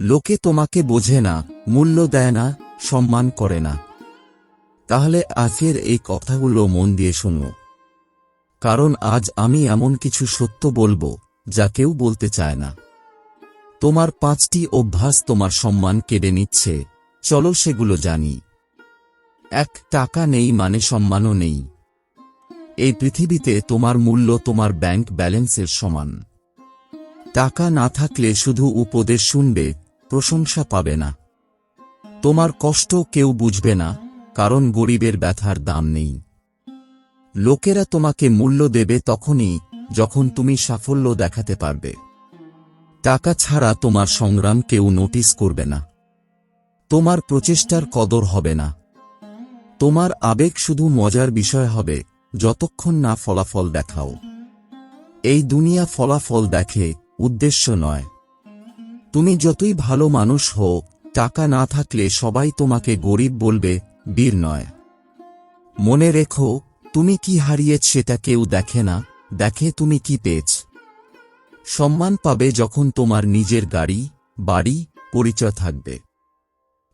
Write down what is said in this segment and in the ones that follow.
লোকে তোমাকে বোঝে না, মূল্য দেয় না, সম্মান করে না। তাহলে আজকের এই কথাগুলো মন দিয়ে শোনো। কারণ আজ আমি এমন কিছু সত্য বলব, যা কেউ বলতে চায় না। তোমার পাঁচটি অভ্যাস তোমার সম্মান কেড়ে নিচ্ছে, চলো সেগুলো জানি। এক, টাকা নেই মানে সম্মানও নেই। এই পৃথিবীতে তোমার মূল্য তোমার ব্যাংক ব্যালেন্সের সমান। টাকা না থাকলে শুধু উপদেশ শুনবে প্রশংসা পাবে না। তোমার কষ্ট কেউ বুঝবে না, কারণ গরিবের ব্যথার দাম নেই। লোকেরা তোমাকে মূল্য দেবে তখনই, যখন তুমি সাফল্য দেখাতে পারবে। টাকা ছাড়া তোমার সংগ্রাম কেউ নোটিস করবে না। তোমার প্রচেষ্টার কদর হবে না। তোমার আবেগ শুধু মজার বিষয় হবে, যতক্ষণ না ফলাফল দেখাও। এই দুনিয়া ফলাফল দেখে উদ্দেশ্য নয়। তুমি যতই ভালো মানুষ হও, টাকা না থাকলে সবাই তোমাকে গরিব বলবে, বীর নয়। মনে রেখো, তুমি কি হারিয়েছ সেটা কেউ দেখে না, দেখে তুমি কি পেয়েছ। সম্মান পাবে যখন তোমার নিজের গাড়ি, বাড়ি, পরিচয় থাকবে।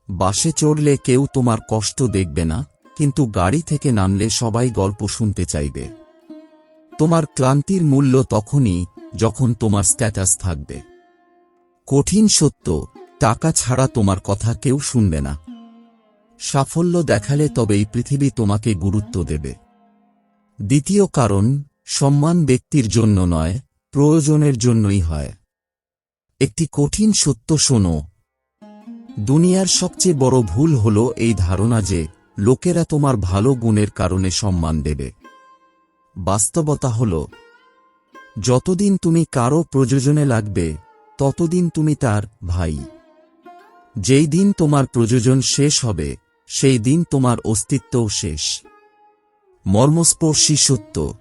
বাসে চড়লে কেউ তোমার কষ্ট দেখবে না, কিন্তু গাড়ি থেকে নামলে সবাই গল্প শুনতে চাইবে। তোমার ক্লান্তির মূল্য তখনই, যখন তোমার স্ট্যাটাস থাকবে। কঠিন সত্য, টাকা ছাড়া তোমার কথা কেউ শুনবে না। সাফল্য দেখালে তবেই পৃথিবী তোমাকে গুরুত্ব দেবে। দ্বিতীয় কারণ, সম্মান ব্যক্তির জন্য নয়, প্রয়োজনের জন্যই হয়। একটি কঠিন সত্য শোনো। দুনিয়ার সবচেয়ে বড় ভুল হল এই ধারণা যে, লোকেরা তোমার ভালো গুণের কারণে সম্মান দেবে। বাস্তবতা হল, যতদিন তুমি কারও প্রয়োজনে লাগবে ততদিন তুমি তার ভাই। যেই দিন তোমার প্রয়োজন শেষ হবে, সেই দিন তোমার অস্তিত্বও শেষ। মর্মস্পর্শী সত্য।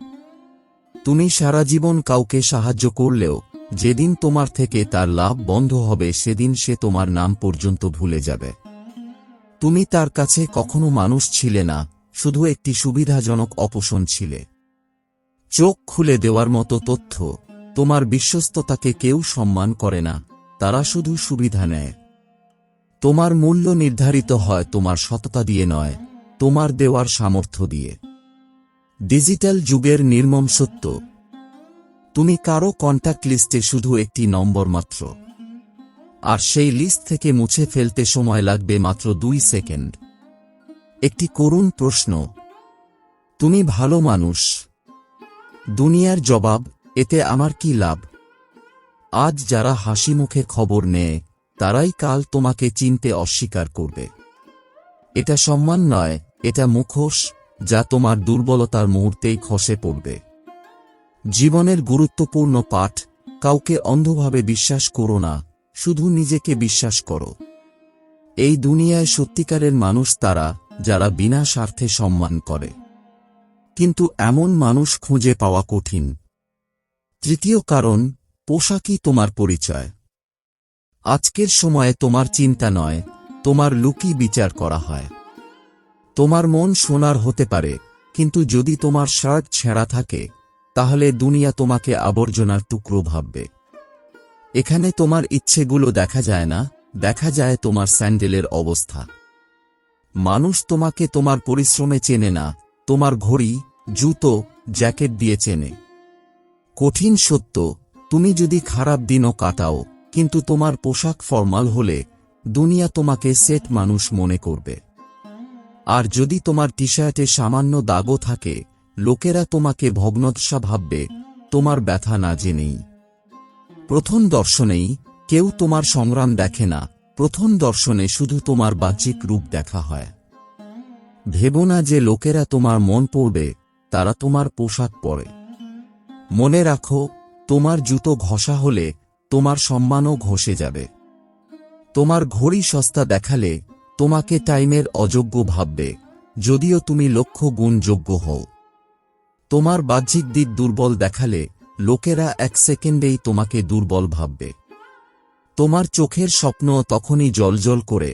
তুমি সারা জীবন কাউকে সাহায্য করলেও, যেদিন তোমার থেকে তার লাভ বন্ধ হবে, সেদিন সে তোমার নাম পর্যন্ত ভুলে যাবে। তুমি তার কাছে কখনো মানুষ ছিলে না, শুধু একটি সুবিধাজনক অপোষণ ছিলে। চোখ খুলে দেওয়ার মতো তথ্য। তোমার বিশ্বস্ততাকে কেউ সম্মান করে না, তারা শুধু সুবিধা নেয়। তোমার মূল্য নির্ধারিত হয় তোমার সততা দিয়ে নয়, তোমার দেওয়ার সামর্থ্য দিয়ে। ডিজিটাল যুগের নির্মম সত্য। তুমি কারও কন্ট্যাক্ট লিস্টে শুধু একটি নম্বর মাত্র। আর সেই লিস্ট থেকে মুছে ফেলতে সময় লাগবে মাত্র দুই সেকেন্ড। একটি করুণ প্রশ্ন। তুমি ভালো মানুষ। দুনিয়ার জবাব এতে আমার কি লাভ? আজ যারা হাসি মুখে খবর নেয়, তারাই কাল তোমাকে চিনতে অস্বীকার করবে। এটা সম্মান নয়, এটা মুখোশ, যা তোমার দুর্বলতার মুহূর্তেই খসে পড়বে। জীবনের গুরুত্বপূর্ণ পাঠ, কাউকে অন্ধভাবে বিশ্বাস করো না, শুধু নিজেকে বিশ্বাস করো। এই দুনিয়ায় সত্যিকারের মানুষ তারা, যারা বিনা স্বার্থে সম্মান করে। কিন্তু এমন মানুষ খুঁজে পাওয়া কঠিন। তৃতীয় কারণ, পোশাকই তোমার পরিচয়। আজকের সময়ে তোমার চিন্তা নয়, তোমার লুকি বিচার করা হয়। তোমার মন সোনার হতে পারে, কিন্তু যদি তোমার শার্ট ছেঁড়া থাকে, তাহলে দুনিয়া তোমাকে আবর্জনার টুকরো ভাববে। এখানে তোমার ইচ্ছেগুলো দেখা যায় না, দেখা যায় তোমার স্যান্ডেলের অবস্থা। মানুষ তোমাকে তোমার পরিশ্রমে চেনে না, তোমার ঘড়ি, জুতো, জ্যাকেট দিয়ে চেনে। কঠিন সত্য, তুমি যদি খারাপ দিনও কাটাও, কিন্তু তোমার পোশাক ফর্মাল হলে, দুনিয়া তোমাকে সেট মানুষ মনে করবে। আর যদি তোমার টি শার্টে সামান্য দাগও থাকে, লোকেরা তোমাকে ভগ্নদশা ভাববে, তোমার ব্যথা না জেনেই। প্রথম দর্শনেই কেউ তোমার সংগ্রাম দেখে না, প্রথম দর্শনে শুধু তোমার বাহ্যিক রূপ দেখা হয়। ভেবো না যে লোকেরা তোমার মন পড়বে, তারা তোমার পোশাক পরে। মনে রাখো, তোমার জুতো ঘষা হলে তোমার সম্মানও ঘষে যাবে। তোমার ঘড়ি সস্তা দেখালে তোমাকে টাইমের অযোগ্য ভাববে, যদিও তুমি লক্ষ্য গুণ যোগ্য হও। তোমার বাহ্যিক দিক দুর্বল দেখালে লোকেরা এক সেকেন্ডেই তোমাকে দুর্বল ভাববে। তোমার চোখের স্বপ্ন তখনই জলজল করে,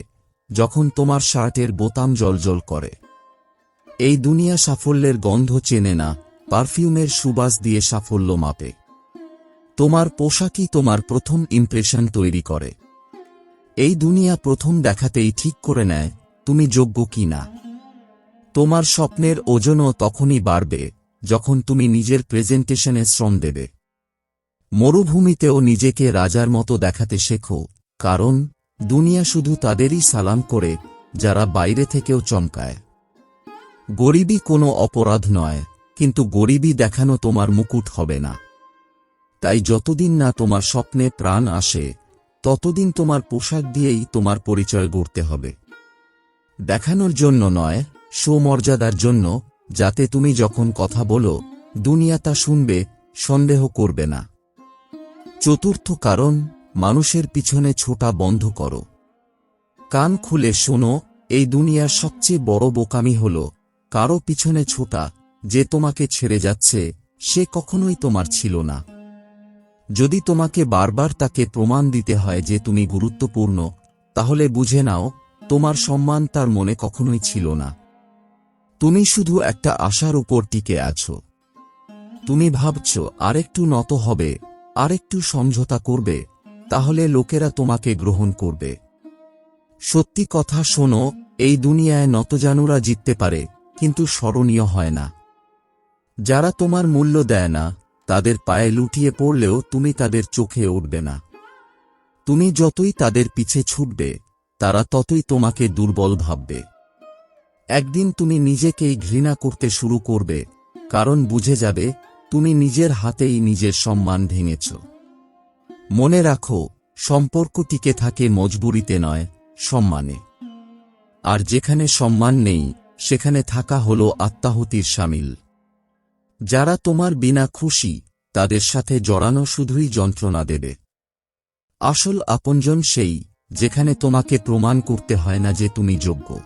যখন তোমার শার্টের বোতাম জলজল করে। এই দুনিয়া সাফল্যের গন্ধ চেনে না পারফিউমের সুবাস দিয়ে সাফল্য মাপে। তোমার পোশাকই তোমার প্রথম ইমপ্রেশন তৈরি করে। এই দুনিয়া প্রথম দেখাতেই ঠিক করে নেয়, তুমি যোগ্য কি না। তোমার স্বপ্নের ওজনও তখনই বাড়বে, যখন তুমি নিজের প্রেজেন্টেশনে শ্রম দেবে। মরুভূমিতেও নিজেকে রাজার মতো দেখাতে শেখো, কারণ দুনিয়া শুধু তাদেরই সালাম করে, যারা বাইরে থেকেও চমকায়। গরিবই কোনো অপরাধ নয় কিন্তু গরিবই দেখানো তোমার মুকুট হবে না। তাই যতদিন না তোমার স্বপ্নে প্রাণ আসে, ততদিন তোমার পোশাক দিয়েই তোমার পরিচয় গড়তে হবে। দেখানোর জন্য নয়, সুমর্যাদার জন্য, যাতে তুমি যখন কথা বলো, দুনিয়া তা শুনবে, সন্দেহ করবে না। চতুর্থ কারণ, মানুষের পিছনে ছোটা বন্ধ করো। কান খুলে শোনো, এই দুনিয়ার সবচেয়ে বড় বোকামি হল, কারও পিছনে ছোটা যে তোমাকে ছেড়ে যাচ্ছে, সে কখনোই তোমার ছিল না। যদি তোমাকে বারবার তাকে প্রমাণ দিতে হয় যে তুমি গুরুত্বপূর্ণ, তাহলে বুঝে নাও, তোমার সম্মান তার মনে কখনোই ছিল না। তুমি শুধু একটা আশার উপর টিকে আছো। তুমি ভাবছ, আরেকটু নত হবে, আরেকটু সমঝোতা করবে, তাহলে লোকেরা তোমাকে গ্রহণ করবে। সত্যি কথা শোনো, এই দুনিয়ায় নতজানুরা জিততে পারে, কিন্তু স্মরণীয় হয় না। যারা তোমার মূল্য দেয় না, তাদের পায়ে লুটিয়ে পড়লেও তুমি তাদের চোখে উঠবে না। তুমি যতই তাদের পিছে ছুটবে, তারা ততই তোমাকে দুর্বল ভাববে। একদিন তুমি নিজেকেই ঘৃণা করতে শুরু করবে, কারণ বুঝে যাবে, তুমি নিজের হাতেই নিজের সম্মান ভেঙেছ। মনে রাখো, সম্পর্ক টিকে থাকে মজবুরিতে নয়, সম্মানে। আর যেখানে সম্মান নেই, সেখানে থাকা হল আত্মাহতির সামিল। যারা তোমার বিনা খুশি, তাদের সাথে জড়ানো শুধুই যন্ত্রণা দেবে। আসল আপনজন সেই, যেখানে তোমাকে প্রমাণ করতে হয় না যে তুমি যোগ্য।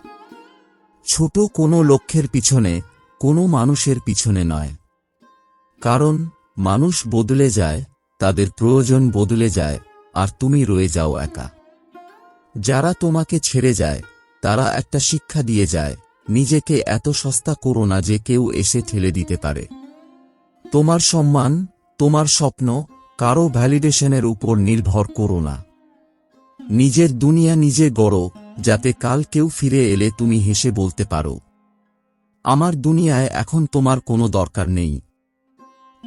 ছোট কোনো লক্ষ্যের পিছনে, কোনো মানুষের পিছনে নয়। কারণ, মানুষ বদলে যায়, তাদের প্রয়োজন বদলে যায়, আর তুমি রয়ে যাও একা। যারা তোমাকে ছেড়ে যায়, তারা একটা শিক্ষা দিয়ে যায়, নিজেকে এত সস্তা করো না যে কেউ এসে ঠেলে দিতে পারে। তোমার সম্মান, তোমার স্বপ্ন কারও ভ্যালিডেশনের উপর নির্ভর করো না। নিজের দুনিয়া নিজে গড়ো, যাতে কাল কেউ ফিরে এলে তুমি হেসে বলতে পারো। আমার দুনিয়ায় এখন তোমার কোনো দরকার নেই।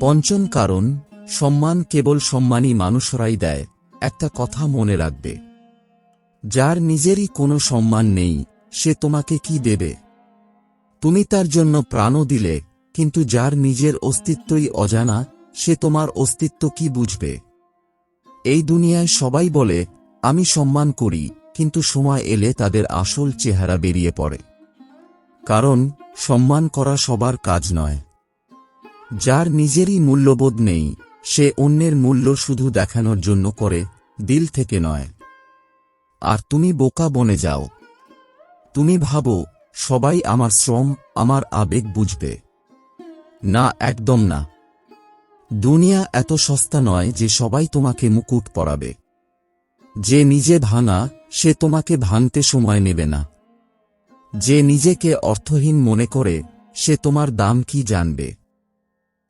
পঞ্চম কারণ, সম্মান কেবল সম্মানী মানুষরাই দেয়, একটা কথা মনে রাখবে। যার নিজেরই কোনো সম্মান নেই, সে তোমাকে কি দেবে? তুমি তার জন্য প্রাণও দিলে কিন্তু যার নিজের অস্তিত্বই অজানা, সে তোমার অস্তিত্ব কি বুঝবে? এই দুনিয়ায় সবাই বলে, আমি সম্মান করি। কিন্তু সময় এলে তাদের আসল চেহারা বেরিয়ে পড়ে। কারণ, সম্মান করা সবার কাজ নয়। যার নিজেরই মূল্যবোধ নেই, সে অন্যের মূল্য শুধু দেখানোর জন্য করে, দিল থেকে নয়। আর তুমি বোকা বনে যাও। তুমি ভাবো, সবাই আমার শ্রম, আমার আবেগ বুঝবে। না, একদম না। দুনিয়া এত সস্তা নয় যে সবাই তোমাকে মুকুট পরাবে। যে নিজে ভাঙা, সে তোমাকে ভাঙতে সময় নেবে না। যে নিজেকে অর্থহীন মনে করে, সে তোমার দাম কি জানবে?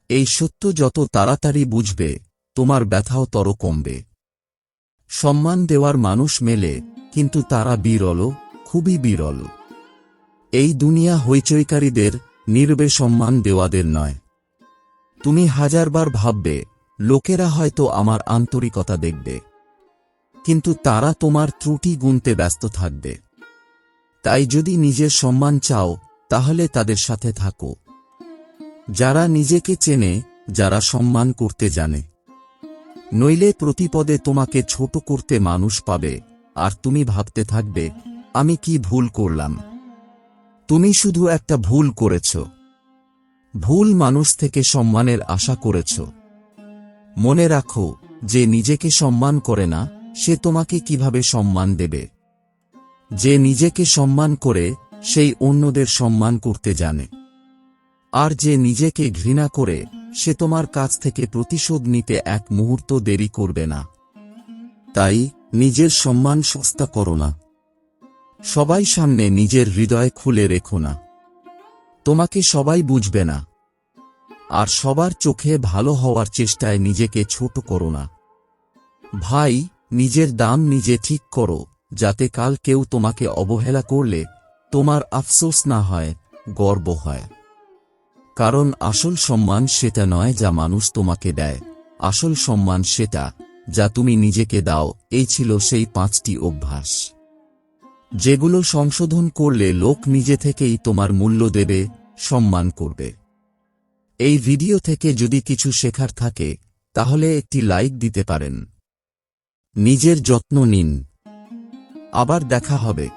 এই সত্য যত তাড়াতাড়ি বুঝবে, তোমার ব্যথাও তর কমবে। সম্মান দেওয়ার মানুষ মেলে, কিন্তু তারা বিরল, খুবই বিরল। এই দুনিয়া হইচইকারীদের নির্বে সম্মান দেওয়াদের নয়। তুমি হাজারবার ভাববে, লোকেরা হয়তো আমার আন্তরিকতা দেখবে। কিন্তু তারা তোমার ত্রুটি গুনতে ব্যস্ত থাকবে। তাই যদি নিজের সম্মান চাও, তাহলে তাদের সাথে থাকো। যারা নিজেকে চেনে, যারা সম্মান করতে জানে। নইলে প্রতিপদে তোমাকে ছোট করতে মানুষ পাবে, আর তুমি ভাবতে থাকবে, আমি কি ভুল করলাম? তুমি শুধু একটা ভুল করেছ। ভুল মানুষ থেকে সম্মানের আশা করেছ। মনে রাখো, যে নিজেকে সম্মান করে না, সে তোমাকে কীভাবে সম্মান দেবে? যে নিজেকে সম্মান করে, সেই অন্যদের সম্মান করতে জানে। আর যে নিজেকে ঘৃণা করে, সে তোমার কাছ থেকে প্রতিশোধ নিতে এক মুহূর্ত দেরি করবে না। তাই, নিজের সম্মান সস্তা করো না। সবাই সামনে নিজের হৃদয় খুলে রেখো না। তোমাকে সবাই বুঝবে না। আর সবার চোখে ভালো হওয়ার চেষ্টায় নিজেকে ছোট করো না। ভাই, নিজের দাম নিজে ঠিক করো, যাতে কাল কেউ তোমাকে অবহেলা করলে তোমার আফসোস না হয়, গর্ব হয়। কারণ আসল সম্মান সেটা নয় যা মানুষ তোমাকে দেয়, আসল সম্মান সেটা যা তুমি নিজেকে দাও, এই ছিল সেই পাঁচটি অভ্যাস। যেগুলো সংশোধন করলে লোক নিজে থেকেই তোমার মূল্য দেবে, সম্মান করবে। এই ভিডিও থেকে যদি কিছু শেখার থাকে, তাহলে একটি লাইক দিতে পারেন। নিজের যত্ন নিন। আবার দেখা হবে।